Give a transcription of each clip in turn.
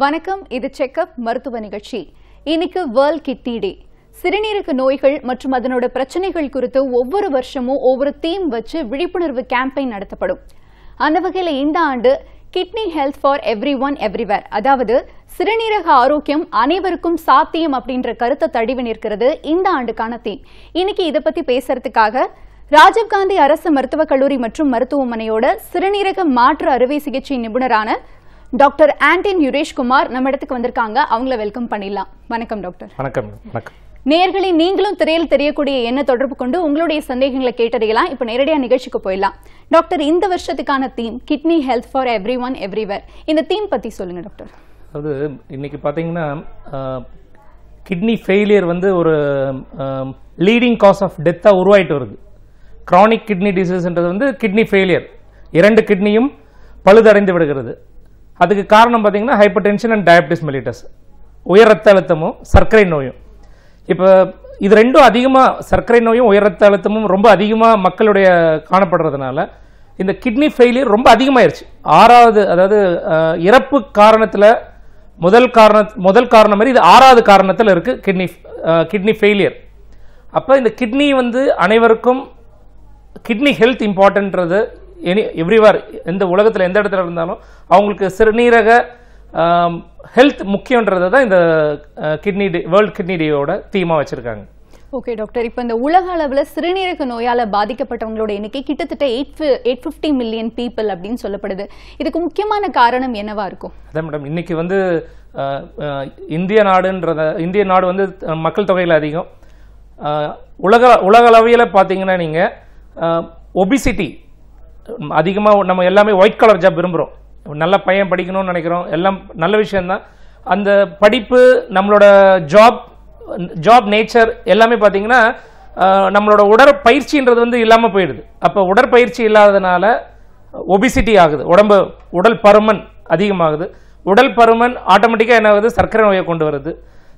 வணக்கம் இது செக்கப் மருத்துவ நிகழ்ச்சி. இன்னைக்கு வேர்ல்ட் கிட்னி டே. சிறுநீரக நோய்கள் மற்றும் அதனோட பிரச்சனைகள் குறித்து ஒவ்வொரு வருஷமும் ஒவ்வொரு தீம் வச்சு விழிப்புணர்வு கேம்பெயின் நடத்தப்படும். அந்த வகையில் இந்த ஆண்டு kidney health for everyone everywhere. அதாவது சிறுநீரக ஆரோக்கியம் அனைவருக்கும் சாத்தியம் அப்படின்ற கருத்தை தடிவு நிற்கிறது இந்த ஆண்டுக்கான தீம் இன்னைக்கு இதை பத்தி பேசுறதுக்காக ராஜீவ்காந்தி அரசு மருத்துவக் கல்லூரி மற்றும் மருத்துவமனையோட சிறுநீரக மாற்று அறுவை சிகிச்சை நிபுணரான டாக்டர் ஆன்டின் யுரேஷ்குமார் நம்ம இடத்துக்கு வந்திருக்காங்க. அவங்கள வெல்கம் பண்ணிடலாம். வணக்கம் டாக்டர். வணக்கம் வணக்கம். நேர்களை நீங்களும் திரையில் தெரியக்கூடிய என்ன தொடர்பு கொண்டு உங்களுடைய சந்தேகங்களை கேட்டறியலாம். இப்போ நேரடியாக நிகழ்ச்சிக்கு போயிடலாம். டாக்டர் இந்த வருஷத்துக்கான theme kidney health for everyone everywhere இந்த தீம் பத்தி சொல்லுங்க டாக்டர். அதாவது இன்னைக்கு பார்த்தீங்கன்னா கிட்னி ஃபெயிலியர் வந்து ஒரு லீடிங் காஸ் ஆஃப் டெத்தாக உருவாயிட்டு வருது. Chronic கிட்னி டிசீஸ்ன்றது வந்து கிட்னி ஃபெயிலியர் இரண்டு கிட்னியும் பழுதடைந்து விடுகிறது. அதுக்கு காரணம் பார்த்தீங்கன்னா hypertension and diabetes mellitus உயர் ரத்த அழுத்தமும் சர்க்கரை நோயும். இப்போ இது ரெண்டும் அதிகமாக சர்க்கரை நோயும் உயர் ரத்த அழுத்தமும் ரொம்ப அதிகமாக மக்களுடைய காணப்படுறதுனால இந்த கிட்னி ஃபெயிலியர் ரொம்ப அதிகமாயிருச்சு. ஆறாவது அதாவது இறப்பு காரணத்தில் முதல் காரண முதல் காரணம் மாதிரி இது ஆறாவது காரணத்தில் இருக்கு கிட்னி கிட்னி ஃபெயிலியர் அப்போ இந்த கிட்னி வந்து அனைவருக்கும் கிட்னி ஹெல்த் இம்பார்ட்டன்றது எனி எவ்ரிவார் எந்த உலகத்தில் எந்த இடத்துல இருந்தாலும் அவங்களுக்கு சிறுநீரக ஹெல்த் முக்கியன்றது தான் இந்த கிட்னி டே வேர்ல்ட் கிட்னி டேயோட தீமாக வச்சுருக்காங்க. ஓகே டாக்டர் இப்போ இந்த உலக அளவில் சிறுநீரக நோயால பாதிக்கப்பட்டவங்களோட எண்ணிக்கை கிட்டத்தட்ட eight eight fifty million people அப்படின்னு சொல்லப்படுது. இதுக்கு முக்கியமான காரணம் என்னவா இருக்கும்? அதான் மேடம் இன்னைக்கு வந்து இந்திய நாடுன்றத இந்திய நாடு வந்து மக்கள் தொகையில் அதிகம். அஹ், உலக உலகளவியல பார்த்தீங்கன்னா நீங்கள் ஒபிசிட்டி அதிகமாக நம்ம எல்லாமே ஒயிட் கலர் ஜாப் விரும்புகிறோம் நல்ல பையன் படிக்கணும்னு நினைக்கிறோம். எல்லாம் நல்ல விஷயம்தான். அந்த படிப்பு நம்மளோட ஜாப் ஜாப் நேச்சர் எல்லாமே பார்த்தீங்கன்னா நம்மளோட உடற்பயிற்சின்றது வந்து இல்லாமல் போயிடுது. அப்போ உடற்பயிற்சி இல்லாததுனால ஒபிசிட்டி ஆகுது. உடம்பு உடல் பருமன் அதிகமாகுது. உடல் பருமன் ஆட்டோமேட்டிக்காக என்ன ஆகுது? சர்க்கரை நோயை கொண்டு வருது.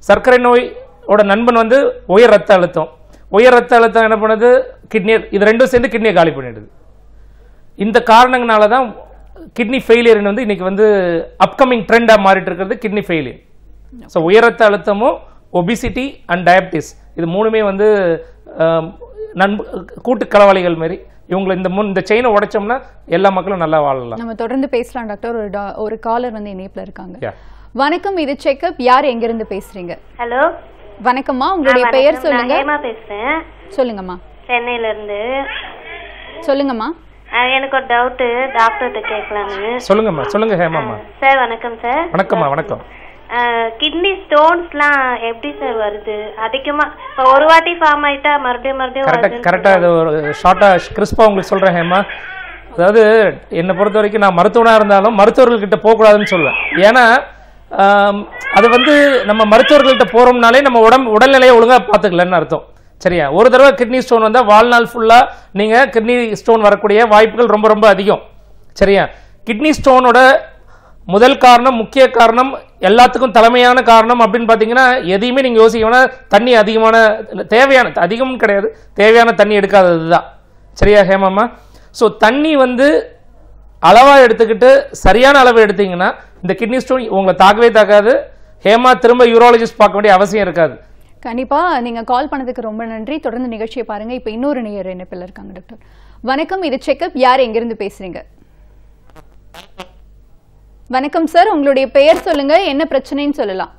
சர்க்கரை நோயோட நண்பன் வந்து உயர் ரத்த அழுத்தம். உயர் ரத்த அழுத்தம் என்ன பண்ணுது? கிட்னியை இது ரெண்டும் சேர்ந்து கிட்னியை காலி பண்ணிடுது. இந்த காரணங்களால தான் கிட்னி ஃபெயிலியர் வந்து இன்னைக்கு வந்து அப்கமிங் ட்ரெண்டாக மாறிட்டு இருக்கிறது கிட்னி ஃபெயிலியர் ஸோ உயர் ரத்த அழுத்தமும் ஒபிசிட்டி அண்ட் டயபிட்டிஸ் இது மூணுமே வந்து நண்ப கூட்டு களவாளிகள் மாதிரி இவங்களை இந்த முன் இந்த செயினை உடைச்சோம்னா எல்லா மக்களும் நல்லா வாழலாம். நம்ம தொடர்ந்து பேசலாம் டாக்டர். ஒரு ஒரு காலர் வந்து இணைப்புல இருக்காங்க. வணக்கம் இது செக்கப். யார் எங்க இருந்து பேசுறீங்க? ஹலோ வணக்கம்மா. உங்களுடைய பெயர் சொல்லுங்க. பேசுறேன். சொல்லுங்கம்மா. சென்னையில இருந்து. சொல்லுங்கம்மா. எனக்கு ஒரு டவுட்டு டாக்டர்கிட்ட கேட்கலான்னு. சொல்லுங்கம்மா சொல்லுங்க ஹேமாம்மா சார் வணக்கம் சார். வணக்கம்மா வணக்கம். கிட்னி ஸ்டோன்ஸ்லாம் எப்படி சார் வருது? அதிகமா இப்போ ஒரு வாட்டி ஃபார்ம் ஆயிட்டா மறுபடியும் மறுபடியும் கரெக்டாக இது ஒரு ஷார்ட்டாக கிறிஸ்பாக உங்களுக்கு சொல்கிறேன் ஹேமா. அதாவது என்னை பொறுத்த வரைக்கும் நான் மருத்துவனாக இருந்தாலும் மருத்துவர்கள்கிட்ட போகக்கூடாதுன்னு சொல்லுவேன் ஏன்னா அது வந்து நம்ம மருத்துவர்கள்ட்ட போகிறோம்னாலே நம்ம உடம்பு உடல்நிலையை ஒழுங்காக பார்த்துக்கலன்னு அர்த்தம். சரியா? ஒரு தடவை கிட்னி ஸ்டோன் வந்தால் வாழ்நாள் ஃபுல்லாக நீங்கள் கிட்னி ஸ்டோன் வரக்கூடிய வாய்ப்புகள் ரொம்ப ரொம்ப அதிகம். சரியா? கிட்னி ஸ்டோனோட முதல் காரணம் முக்கிய காரணம் எல்லாத்துக்கும் தலைமையான காரணம் அப்படின்னு பார்த்தீங்கன்னா எதையுமே நீங்கள் யோசிக்க தண்ணி அதிகமான தேவையான அதிகமும் கிடையாது. தேவையான தண்ணி எடுக்காதது தான் சரியா ஹேமாம்மா? ஸோ தண்ணி வந்து அளவாக எடுத்துக்கிட்டு சரியான அளவு எடுத்தீங்கன்னா இந்த கிட்னி ஸ்டோன் உங்களை தாக்கவே தாக்காது. ஹேமா திரும்ப யூரோலஜிஸ்ட் பார்க்க வேண்டிய அவசியம் இருக்காது. கண்டிப்பா நீங்க கால் பண்ணதுக்கு ரொம்ப நன்றி. தொடர்ந்து நிகழ்ச்சியை பாருங்க. இப்போ இன்னொரு நேயர் இணைப்பில் இருக்காங்க டாக்டர். வணக்கம் இது செக்கப் யார் எங்கிருந்து பேசுறீங்க? வணக்கம் சார். உங்களுடைய பெயர் சொல்லுங்க. என்ன பிரச்சனைன்னு சொல்லலாம்.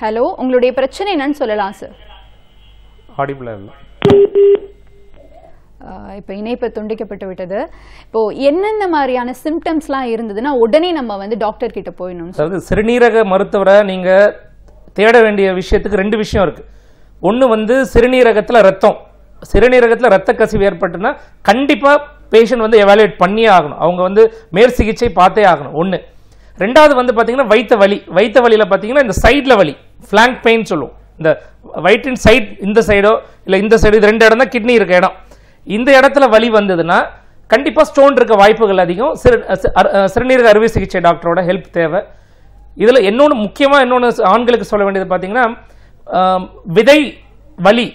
ஹலோ உங்களுடைய பிரச்சனை என்னன்னு சொல்லலாம் சார். ஆடிபிளாக இல்லை இப்போ இணைப்பு துண்டிக்கப்பட்டு விட்டது. இப்போ என்னென்ன மாதிரியான சிம்டம்ஸ்லாம் இருந்ததுன்னா உடனே நம்ம வந்து டாக்டர் கிட்ட போயிடணும் அதாவது சிறுநீரக மருத்துவரை நீங்கள் தேட வேண்டிய விஷயத்துக்கு ரெண்டு விஷயம் இருக்குது ஒன்று வந்து சிறுநீரகத்தில் ரத்தம். சிறுநீரகத்தில் ரத்த கசிவு ஏற்பட்டுன்னா கண்டிப்பாக பேஷண்ட் வந்து எவாலுவேட் பண்ணியே ஆகணும். அவங்க வந்து மேற் சிகிச்சை பார்த்தே ஆகணும். ஒன்று ரெண்டாவது வந்து பார்த்தீங்கன்னா வைத்த வலி. வைத்த வலியில் பார்த்தீங்கன்னா இந்த சைடில் வலி. ஃப்ளாங்க் பெயின் சொல்லுவோம். இந்த வயிற்றின் சைட் இந்த சைடோ இல்லை இந்த சைடு இது ரெண்டு இடம் தான் கிட்னி இருக்க இடம். இந்த இடத்துல வலி வந்ததுன்னா கண்டிப்பாக ஸ்டோன் இருக்க வாய்ப்புகள் அதிகம். சிறு சிறுநீரக அறுவை சிகிச்சை டாக்டரோட ஹெல்ப் தேவை. இதில் இன்னொன்று முக்கியமாக இன்னொன்று ஆண்களுக்கு சொல்ல வேண்டியது பார்த்தீங்கன்னா விதை வலி.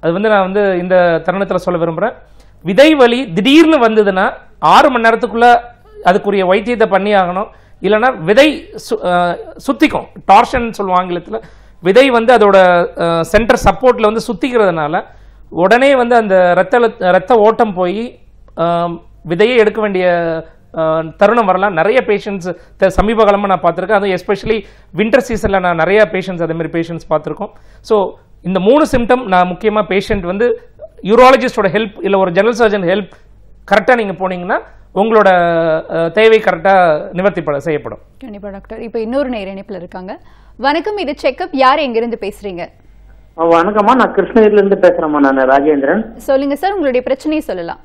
அது வந்து நான் வந்து இந்த தருணத்தில் சொல்ல விரும்புகிறேன் விதை வலி திடீர்னு வந்ததுன்னா ஆறு மணி நேரத்துக்குள்ளே அதுக்குரிய வைத்தியத்தை பண்ணி ஆகணும். இல்லைன்னா விதை சு- சுத்திக்கும். டார்ஷன் சொல்லுவோம் ஆங்கிலத்தில் விதை வந்து அதோட சென்டர் சப்போர்ட்டில் வந்து சுத்திக்கிறதுனால உடனே வந்து அந்த ரத்த ரத்த ஓட்டம் போய் விதையை விதையே எடுக்க வேண்டிய தருணம் வரலாம். நிறைய பேஷண்ட்ஸ் சமீப காலமாக நான் பார்த்துருக்கேன். அதுவும் எஸ்பெஷலி வின்டர் சீசனில் நான் நிறைய பேஷண்ட்ஸ் அதேமாதிரி பேஷண்ட்ஸ் பார்த்துருக்கோம். ஸோ இந்த மூணு சிம்டம் நான் முக்கியமாக பேஷண்ட் வந்து யூரோலஜிஸ்டோட ஹெல்ப் இல்லை ஒரு ஜெனரல் சர்ஜன் ஹெல்ப் கரெக்டாக நீங்கள் போனீங்கன்னா உங்களோட தேவை கரெக்டாக நிவர்த்திப்பட செய்யப்படும். கண்டிப்பாக டாக்டர். இப்போ இன்னொரு நேர இணைப்பில் இருக்காங்க. வணக்கம். இது செக்கப் யார் எங்கிருந்து பேசுகிறீங்க வணக்கம்மா. நான் கிருஷ்ணகிரில இருந்து பேசுறேம்மா நான் ராஜேந்திரன். சொல்லுங்க சார் உங்களுடைய பிரச்சனையை சொல்லலாம்.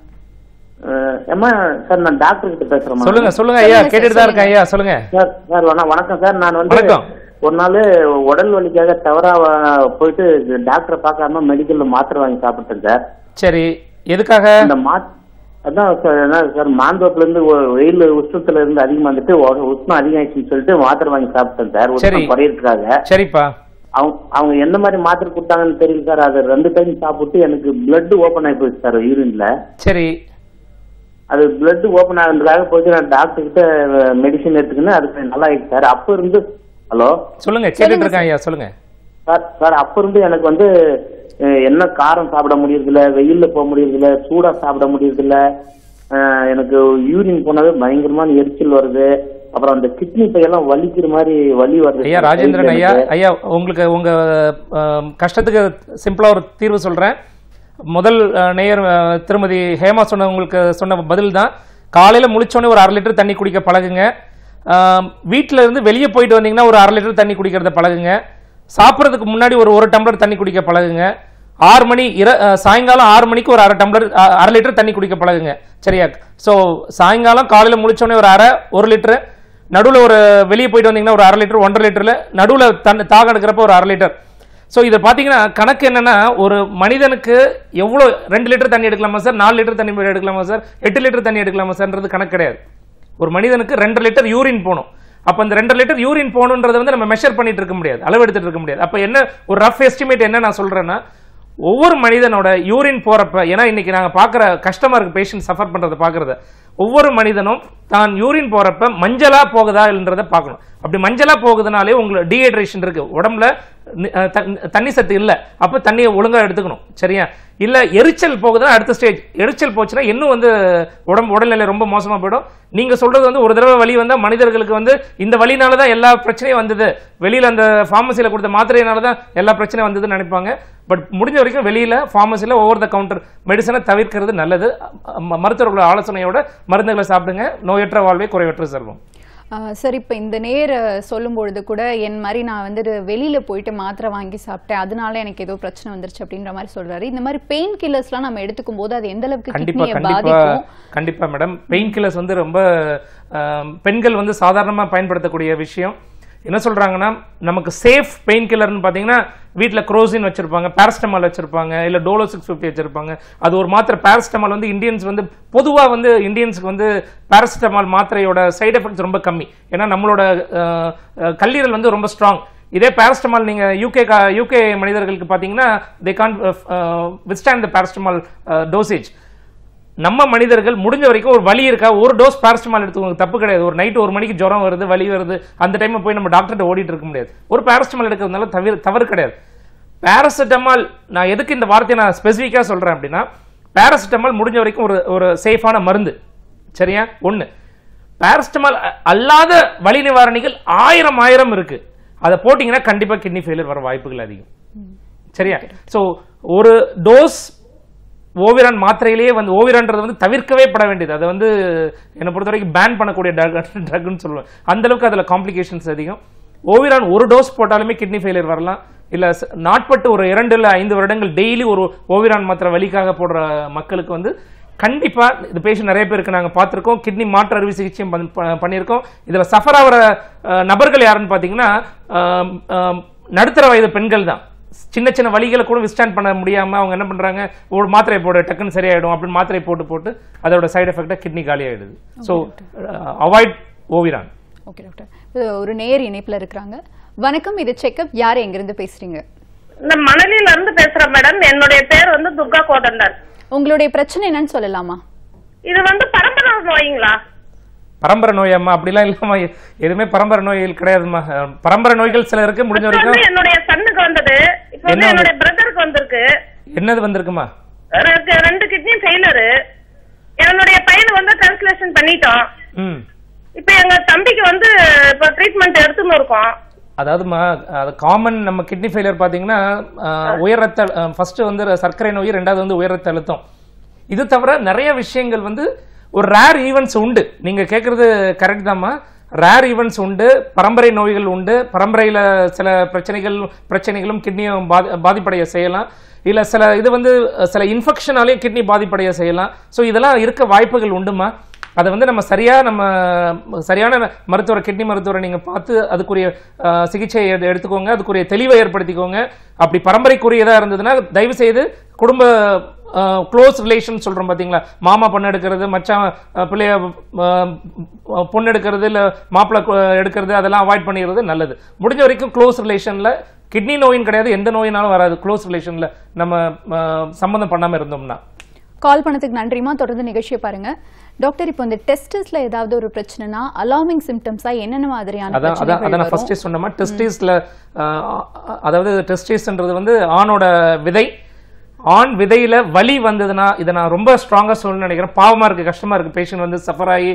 அம்மா சார் நான் டாக்டர் கிட்ட பேசுறேம்மா. சொல்லுங்க சொல்லுங்க ஐயா கேட்டுட்டு தான் இருக்கேன் ஐயா சொல்லுங்க. சார் சார் வண- வணக்கம் சார். நான் வந்து. ஒரு நாள் உடல் வலிக்காக தவறா போயிட்டு டாக்டரை பார்க்காம மெடிக்கல்ல மாத்திரை வாங்கி சாப்பிட்டேன் சார். சரி எதுக்காக? அந்த மாத் அதான் சார் என்ன சார் மாந்தோப்புல இருந்து வெயில் உஷ்ணத்துல இருந்து அதிகமா வந்துட்டு உஷ்ணம் அதிகமாயிடுச்சுன்னு சொல்லிட்டு மாத்திரை வாங்கி சாப்பிட்டேன் சார். சரி. உஷ்ணம் குறையிறதுக்காக. சரிப்பா. அவங்க அவங்க என்ன மாதிரி மாத்திரை கொடுத்தாங்கன்னு தெரியல சார். அது ரெண்டு டைம் சாப்பிட்டு எனக்கு பிளட் ஓபன் ஆகி போயிடுச்சு சார் யூரின்ல சரி. அது பிளட் ஓபன் ஆகுறதுக்காக போயிட்டு நான் டாக்டர் கிட்ட மெடிசன் எடுத்துக்கின்னு அதுக்கு நல்லா ஆயிடுச்சு சார். அப்ப இருந்து ஹலோ சொல்லுங்க கேட்டுட்டு இருக்கேன் ஐயா சொல்லுங்க. சார் சார் அப்ப இருந்து எனக்கு வந்து என்ன காரம் சாப்பிட முடியறதில்ல வெயில்ல போக முடியறதில்ல சூடா சாப்பிட முடியறதில்ல. எனக்கு யூரின் போனாவே பயங்கரமான எரிச்சல் வருது. அப்புறம் அந்த கிட்னி பையெல்லாம் வலிக்கிற மாதிரி வலி வருது ஐயா ராஜேந்திரன் ஐயா. ஐயா உங்களுக்கு உங்க கஷ்டத்துக்கு சிம்பிளா ஒரு தீர்வு சொல்றேன். முதல் நேயர் திருமதி ஹேமா சொன்ன உங்களுக்கு சொன்ன பதில் தான். காலையில முழிச்சோடனே ஒரு அரை லிட்டர் தண்ணி குடிக்க பழகுங்க. வீட்ல இருந்து வெளியே போயிட்டு வந்தீங்கன்னா ஒரு அரை லிட்டர் தண்ணி குடிக்கிறத பழகுங்க. சாப்பிட்றதுக்கு முன்னாடி ஒரு ஒரு டம்ளர் தண்ணி குடிக்க பழகுங்க. ஆறு மணி இர சாயங்காலம் ஆறு மணிக்கு ஒரு அரை டம்ளர் அரை லிட்டர் தண்ணி குடிக்க பழகுங்க. சரியா? ஸோ சாயங்காலம் காலையில் முழிச்சோடனே ஒரு அரை ஒரு லிட்டரு. நடுவில் ஒரு வெளியே போயிட்டு வந்தீங்கன்னா ஒரு அரை லிட்டர் ஒன்றரை லிட்டரில் நடுவில் தன் தாகம் எடுக்கிறப்ப ஒரு அரை லிட்டர். ஸோ இதை பார்த்தீங்கன்னா கணக்கு என்னன்னா ஒரு மனிதனுக்கு எவ்வளோ ரெண்டு லிட்டர் தண்ணி எடுக்கலாமா சார்? நாலு லிட்டர் தண்ணி எடுக்கலாமா சார்? எட்டு லிட்டர் தண்ணி எடுக்கலாமா சார்ன்றது கணக்கு கிடையாது. ஒரு மனிதனுக்கு ரெண்டு லிட்டர் யூரின் போகணும். அப்போ அந்த ரெண்டு லிட்டர் யூரின் போகணுன்றதை வந்து நம்ம மெஷர் பண்ணிட்டு இருக்க முடியாது. அளவு எடுத்துட்டு இருக்க முடியாது. அப்போ என்ன ஒரு ரஃப் எஸ்டிமேட் என்ன நான் சொல்கிறேன்னா ஒவ்வொரு மனிதனோட யூரின் போகிறப்ப ஏன்னா இன்னைக்கு நாங்கள் பார்க்குற கஷ்டமாக இருக்குது பேஷண்ட் சஃபர் பண்ணுறதை பார்க்குறத ஒவ்வொரு மனிதனும் தான் யூரின் போறப்ப மஞ்சளா போகுதா பார்க்கணும். அப்படி மஞ்சளா போகுதுனாலே உங்களுக்கு டீஹைட்ரேஷன் இருக்கு. உடம்புல தண்ணி- சத்து இல்ல. அப்ப தண்ணியை ஒழுங்கா எடுத்துக்கணும். சரியா? இல்ல எரிச்சல் போகுதுன்னா அடுத்த ஸ்டேஜ் எரிச்சல் போச்சுன்னா இன்னும் வந்து உடம்பு உடல்நிலை ரொம்ப மோசமா போயிடும். நீங்க சொல்றது வந்து ஒரு தடவை வலி வந்தா மனிதர்களுக்கு வந்து இந்த வலினால தான் எல்லா பிரச்சனையும் வந்தது. வெளியில அந்த ஃபார்மசியில் கொடுத்த மாத்திரையினால தான் எல்லா பிரச்சனையும் வந்ததுன்னு நினைப்பாங்க. பட் முடிஞ்ச வரைக்கும் வெளியில ஃபார்மசியில ஓவர் த கவுண்டர் மெடிசனை தவிர்க்கிறது நல்லது. ம- மருத்துவர்களோட ஆலோசனையோட மருந்துகளை சாப்பிடுங்க. நோயற்ற வாழ்வே குறைவற்ற செல்வம் சார் இப்போ இந்த நேர சொல்லும் பொழுது கூட என் மாதிரி நான் வந்துட்டு வெளியில போயிட்டு மாத்திரை வாங்கி சாப்பிட்டேன். அதனால எனக்கு ஏதோ பிரச்சனை வந்துருச்சு அப்படின்ற மாதிரி சொல்றாரு. இந்த மாதிரி பெயின் கில்லர்ஸ்லாம் நம்ம எடுத்துக்கும் போது அது எந்த அளவுக்கு கண்டிப்பா கிட்னியை கண்டிப்பா பாதிக்கும்? கண்டிப்பா மேடம் பெயின் கில்லர்ஸ் வந்து ரொம்ப பெண்கள் வந்து சாதாரணமா பயன்படுத்தக்கூடிய விஷயம். என்ன சொல்றாங்கன்னா நமக்கு சேஃப் பெயின் கில்லர்னு பார்த்தீங்கன்னா வீட்டில் குரோசின் வச்சிருப்பாங்க பேரஸ்டமால் வச்சிருப்பாங்க இல்லை டோலோ சிக்ஸ் ஃபிஃப்டி வச்சிருப்பாங்க. அது ஒரு மாத்திரை பேரஸ்டமால் வந்து இந்தியன்ஸ் வந்து பொதுவாக வந்து இந்தியன்ஸுக்கு வந்து பேரஸ்டமால் மாத்திரையோட சைட் எஃபெக்ட்ஸ் ரொம்ப கம்மி. ஏன்னா நம்மளோட கல்லீரல் வந்து ரொம்ப ஸ்ட்ராங் இதே பேரஸ்டமால் நீங்க யூகே யூகே மனிதர்களுக்கு பார்த்தீங்கன்னா they can withstand the paracetamol dosage நம்ம மனிதர்கள் முடிஞ்ச வரைக்கும் ஒரு வலி இருக்கா? ஒரு டோஸ் பேரஸ்டமால் எடுத்துக்கோங்க. தப்பு கிடையாது. ஒரு நைட் ஒரு மணிக்கு ஜுரம் வருது வலி வருது அந்த டைம்ல போய் நம்ம டாக்டர்கிட்ட ஓடிட்டு இருக்க முடியாது. ஒரு பேரஸ்டமால் எடுக்கிறதுனால தவிர தவறு கிடையாது. பேரசிட்டமால் நான் எதுக்கு இந்த வார்த்தையை நான் ஸ்பெசிஃபிக்காக சொல்றேன் அப்படின்னா பேரசிட்டமால் முடிஞ்ச வரைக்கும் ஒரு ஒரு சேஃபான மருந்து. சரியா? ஒன்று பேரஸ்டமால் அல்லாத வலி நிவாரணிகள் ஆயிரம் ஆயிரம் இருக்கு. அதை போட்டிங்கன்னா கண்டிப்பாக கிட்னி ஃபெயிலியர் வர வாய்ப்புகள் அதிகம். சரியா? ஸோ ஒரு டோஸ் ஓவிரான் மாத்திரையிலேயே வந்து ஓவிரான்றது வந்து தவிர்க்கவே பட வேண்டியது. அதை வந்து என்னை பொறுத்த வரைக்கும் பேன் பண்ணக்கூடிய ட்ரக் ட்ரக்னு சொல்லுவேன். அந்த அளவுக்கு அதில் காம்ப்ளிகேஷன்ஸ் அதிகம். ஓவிரான் ஒரு டோஸ் போட்டாலுமே கிட்னி ஃபெயிலியர் வரலாம். இல்ல நாட்பட்டு ஒரு இரண்டு இல்லை ஐந்து வருடங்கள் டெய்லி ஒரு ஓவிரான் மாத்திரை வலிக்காக போடுற மக்களுக்கு வந்து கண்டிப்பா இந்த பேஷண்ட் நிறைய பேருக்கு நாங்கள் பார்த்துருக்கோம். கிட்னி மாற்று அறுவை சிகிச்சையும் பண்ணியிருக்கோம். இதில் சஃபர் ஆகிற நபர்கள் யாருன்னு பார்த்தீங்கன்னா நடுத்தர வயது பெண்கள் தான். சின்ன சின்ன வலிகளை கூட விஸ்டாண்ட் பண்ண முடியாம அவங்க என்ன பண்றாங்க? ஒரு மாத்திரை போடு டக்குன்னு சரியாயிடும் அப்படின்னு மாத்திரை போட்டு போட்டு அதோட சைடு எஃபெக்டா கிட்னி காலி ஆயிடுது ஸோ அவாய்ட் ஓவிரான் ஓகே டாக்டர் இது ஒரு நேர் இணைப்புல இருக்கிறாங்க. வணக்கம் இது செக்கப். யார் எங்கிருந்து பேசுறீங்க? இந்த மணலில இருந்து பேசுறேன் மேடம் என்னுடைய பேர் வந்து துர்கா கோதண்டர். உங்களுடைய பிரச்சனை என்னன்னு சொல்லலாமா? இது வந்து பரம்பரை நோய்ங்களா? பரம்பரை நோயாம்மா அப்படிலாம் இல்லாம எதுவுமே பரம்பரை நோய்கள் கிடையாதும்மா. அஹ், பரம்பரை நோய்கள் சிலருக்கு முடிஞ்ச இப்ப வந்து வரைக்கும் என்னுடைய வந்தது. இப்ப வந்து என்னுடைய பிரதருக்கு வந்திருக்கு. என்னது வந்திருக்குமா? ரெண்டு- கிட்னி ஃபெயிலரு என்னுடைய பையனை வந்து டிரான்ஸ்லேஷன் பண்ணிட்டோம் இப்ப எங்க தம்பிக்கு வந்து இப்ப ட்ரீட்மெண்ட் எடுத்துன்னு இருக்கோம். அதாவதுமா அது காமன் நம்ம கிட்னி ஃபெயிலியர் பார்த்தீங்கன்னா உயர் ரத்த ஃபர்ஸ்ட் வந்து சர்க்கரை நோய் ரெண்டாவது வந்து உயர் ரத்த அழுத்தம். இது தவிர நிறைய விஷயங்கள் வந்து ஒரு ரேர் ஈவெண்ட்ஸ் உண்டு. நீங்க கேட்கறது கரெக்ட் தாம்மா. ரேர் ஈவெண்ட்ஸ் உண்டு பரம்பரை நோய்கள் உண்டு பரம்பரையில் சில பிரச்சனைகள் பிரச்சனைகளும் கிட்னியும் பாதி பாதிப்படைய செய்யலாம். இல்ல சில இது வந்து சில இன்ஃபெக்ஷனாலேயும் கிட்னி பாதிப்படைய செய்யலாம். ஸோ இதெல்லாம் இருக்க வாய்ப்புகள் உண்டுமா? அதை வந்து நம்ம சரியாக நம்ம சரியான மருத்துவரை கிட்னி மருத்துவரை நீங்கள் பார்த்து அதுக்குரிய சிகிச்சையை எடு- எடுத்துக்கோங்க. அதுக்குரிய தெளிவை ஏற்படுத்திக்கோங்க. அப்படி பரம்பரைக்குரியதாக இருந்ததுன்னா தயவு செய்து குடும்ப க்ளோஸ் ரிலேஷன் சொல்கிறோம் பார்த்தீங்களா மாமா பொண்ணு எடுக்கிறது மச்சான் பிள்ளைய பொண்ணு எடுக்கிறது இல்லை மாப்பிள்ளை எடுக்கிறது அதெல்லாம் அவாய்ட் பண்ணிடுறது நல்லது. முடிஞ்ச வரைக்கும் க்ளோஸ் ரிலேஷனில் கிட்னி நோயின் கிடையாது எந்த நோயினாலும் வராது. க்ளோஸ் ரிலேஷனில் நம்ம சம்மந்தம் பண்ணாமல் இருந்தோம்னா. கால் பண்ணதுக்கு நன்றிமா தொடர்ந்து நிகழ்ச்சியை பாருங்க. டாக்டர் இப்போ இந்த டெஸ்டஸ்ல ஏதாவது ஒரு பிரச்சனைனா அலார்மிங் சிம்டம்ஸா என்னென்ன மாதிரியான அதான் அதான் நான் ஃபர்ஸ்டே சொன்னமா டெஸ்டிஸ்ல அதாவது டெஸ்டிஸ்ன்றது வந்து ஆணோட விதை. ஆண் விதையில வலி வந்ததுன்னா இதை நான் ரொம்ப ஸ்ட்ராங்கா சொல்லணும்னு நினைக்கிறேன். பாவமா இருக்கு கஷ்டமா இருக்கு. பேஷண்ட் வந்து சஃபர் ஆகி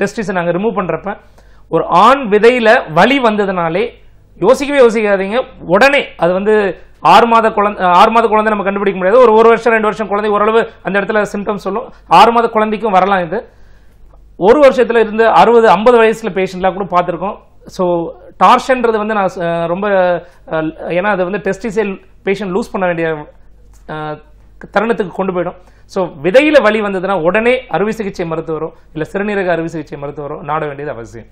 டெஸ்டிஸை நாங்க ரிமூவ் பண்றப்ப ஒரு ஆண் விதையில வலி வந்ததுனாலே யோசிக்கவே யோசிக்காதீங்க. உடனே அது வந்து ஆறு மாத குழந்தை ஆறு மாத குழந்தை நம்ம கண்டுபிடிக்க முடியாது. ஒரு ஒரு வருஷம் ரெண்டு வருஷம் குழந்தை ஓரளவு அந்த இடத்துல சிம்டம்ஸ் சொல்லும். ஆறு மாத குழந்தைக்கும் வரலாம் இது. ஒரு வருஷத்தில் இருந்து அறுபது ஐம்பது வயசில் பேஷண்ட்லாம் கூட பார்த்துருக்கோம். ஸோ டார்ஷன்றது வந்து நான் ரொம்ப ஏன்னா அது வந்து டெஸ்டிசைல் பேஷண்ட் லூஸ் பண்ண வேண்டிய தருணத்துக்கு கொண்டு போயிடும். ஸோ விதையில வலி வந்ததுன்னா உடனே அறுவை சிகிச்சை மருத்துவரும் இல்லை சிறுநீரக அறுவை சிகிச்சை மருத்துவரும் நாட வேண்டியது அவசியம்.